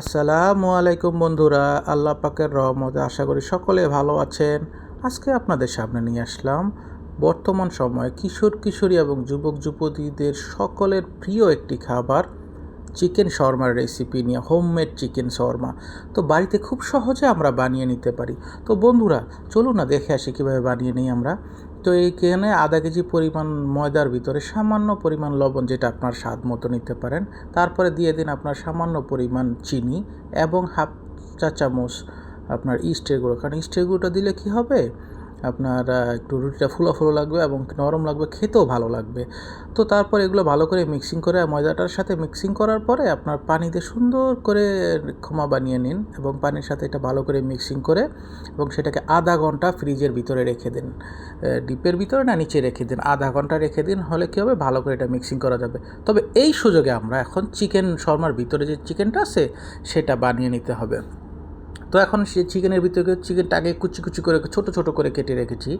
আসসালামু আলাইকুম বন্ধুরা, আল্লাহ পাকের রহমতে আশা করি সকলে ভালো আছেন। আজকে আপনাদের সামনে নিয়ে আসলাম বর্তমান সময়ে কিশোর, কিশোরী এবং যুবক, যুবতীদের সকলের প্রিয় একটি খাবার, চিকেন শর্মার রেসিপি নিয়ে হোমমেড চিকেন শর্মা। তো বাড়িতে খুব সহজে আমরা বানিয়ে নিতে পারি। তো বন্ধুরা, চলুন না, দেখে আসি কীভাবে বানিয়ে নিই আমরা। তো এইখানে আধা কেজি পরিমাণ ময়দার ভিতরে সামান্য পরিমাণ লবণ যেটা আপনার স্বাদ মতো নিতে পারেন। তারপরে দিয়ে দিন আপনার সামান্য পরিমাণ চিনি এবং হাফ চা চামচ আপনার ইস্টের গুঁড়ো। কারণ ইস্টের গুঁড়োটা দিলে কি হবে? আপনার একটু রুটিটা ফুলো ফুলো লাগবে এবং নরম লাগবে, খেতেও ভালো লাগবে। তো তারপর এগুলো ভালো করে মিক্সিং করে, ময়দাটার সাথে মিক্সিং করার পরে আপনার পানিতে সুন্দর করে ক্ষমা বানিয়ে নিন এবং পানির সাথে এটা ভালো করে মিক্সিং করে এবং সেটাকে আধা ঘণ্টা ফ্রিজের ভিতরে রেখে দিন। ডিপের ভিতরে না, নিচে রেখে দিন। আধা ঘণ্টা রেখে দিন, হলে কী হবে? ভালো করে এটা মিক্সিং করা যাবে। তবে এই সুযোগে আমরা এখন চিকেন শর্মার ভিতরে যে চিকেনটা আছে, সেটা বানিয়ে নিতে হবে। তো এখন সে চিকেনের ভিতরে চিকেনটাকে কুচি কুচি করে ছোট ছোট করে কেটে রেখেছি।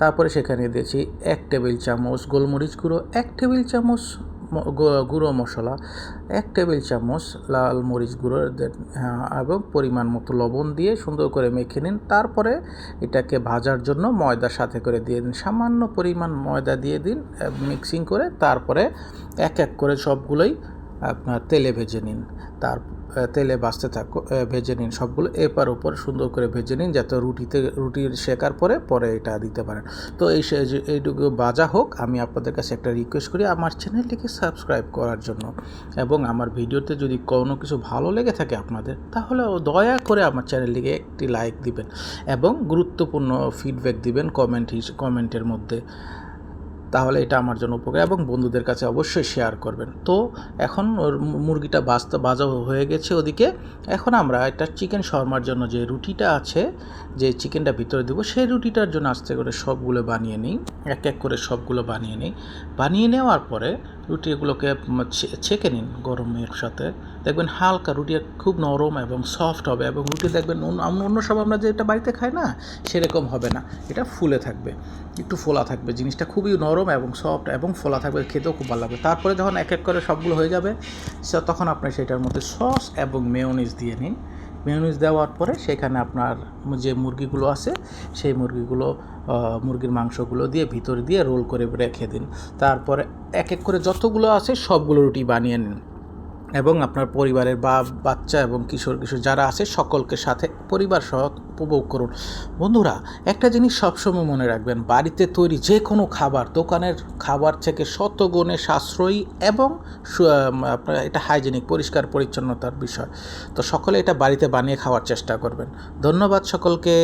তারপরে সেখানে দিয়েছি এক টেবিল চামচ গোলমরিচ গুঁড়ো এক টেবিল চামচ গুঁড়ো মশলা এক টেবিল চামচ লাল মরিচ গুঁড়ো হ্যাঁ, এবং পরিমাণ মতো লবণ দিয়ে সুন্দর করে মেখে নিন। তারপরে এটাকে ভাজার জন্য ময়দা সাথে করে দিয়ে দিন। সামান্য পরিমাণ ময়দা দিয়ে দিন মিক্সিং করে তারপরে এক এক করে সবগুলোই আপনার তেলে ভেজে নিন। তার তেলে ভাজতে থাকো ভেজে নিন সবগুলো। এপার ওপর সুন্দর করে ভেজে নিন যাতে রুটিতে, রুটির শেকার পরে পরে এটা দিতে পারেন। তো এই এইটুকু বাজা হোক, আমি আপনাদের কাছে একটা রিকোয়েস্ট করি আমার চ্যানেলটিকে সাবস্ক্রাইব করার জন্য। এবং আমার ভিডিওতে যদি কোনো কিছু ভালো লেগে থাকে আপনাদের, তাহলে দয়া করে আমার চ্যানেলটিকে একটি লাইক দিবেন। এবং গুরুত্বপূর্ণ ফিডব্যাক দিবেন কমেন্ট কমেন্টের মধ্যে। তাহলে এটা আমার জন্য উপকার এবং বন্ধুদের কাছে অবশ্যই শেয়ার করবেন। তো এখন মুরগিটা বাজতে বাজা হয়ে গেছে ওদিকে। এখন আমরা একটা চিকেন শর্মার জন্য যে রুটিটা আছে, যে চিকেনটা ভিতরে দেবো, সেই রুটিটার জন্য আস্তে করে সবগুলো বানিয়ে নিই। এক এক করে সবগুলো বানিয়ে নিই। বানিয়ে নেওয়ার পরে রুটিগুলোকে ছেঁকে নিন গরমের সাথে। দেখবেন হালকা রুটি খুব নরম এবং সফট হবে এবং রুটি দেখবেন অন্য সব আমরা যেটা বাড়িতে খাই না, সেরকম হবে না। এটা ফুলে থাকবে, একটু ফোলা থাকবে। জিনিসটা খুবই নরম এবং সফট এবং ফোলা থাকবে, খেতেও খুব ভালো লাগবে। তারপরে যখন এক এক করে সবগুলো হয়ে যাবে তখন আপনি সেটার মধ্যে সস এবং মেয়োনিজ দিয়ে নিন। মেয়োনিজ দেওয়ার পরে সেখানে আপনার যে মুরগিগুলো আছে, সেই মুরগিগুলো মুরগির মাংসগুলো দিয়ে ভিতরে দিয়ে রোল করে রেখে দিন। তারপরে এক এক করে যতগুলো আছে সবগুলো রুটি বানিয়ে নিন। এবং আপনার পরিবারের বা বাচ্চা এবং কিশোর কিশোর যারা আছে, সকলকে সাথে পরিবার সহ উপভোগ করুন। বন্ধুরা, একটা জিনিস সবসময় মনে রাখবেন, বাড়িতে তৈরি যে কোনো খাবার, দোকানের খাবার থেকে শতগুণে সাশ্রয়ী এবং আপনার এটা হাইজেনিক পরিষ্কার, পরিচ্ছন্নতার বিষয়। তো সকলে এটা বাড়িতে বানিয়ে খাওয়ার চেষ্টা করবেন। ধন্যবাদ সকলকে।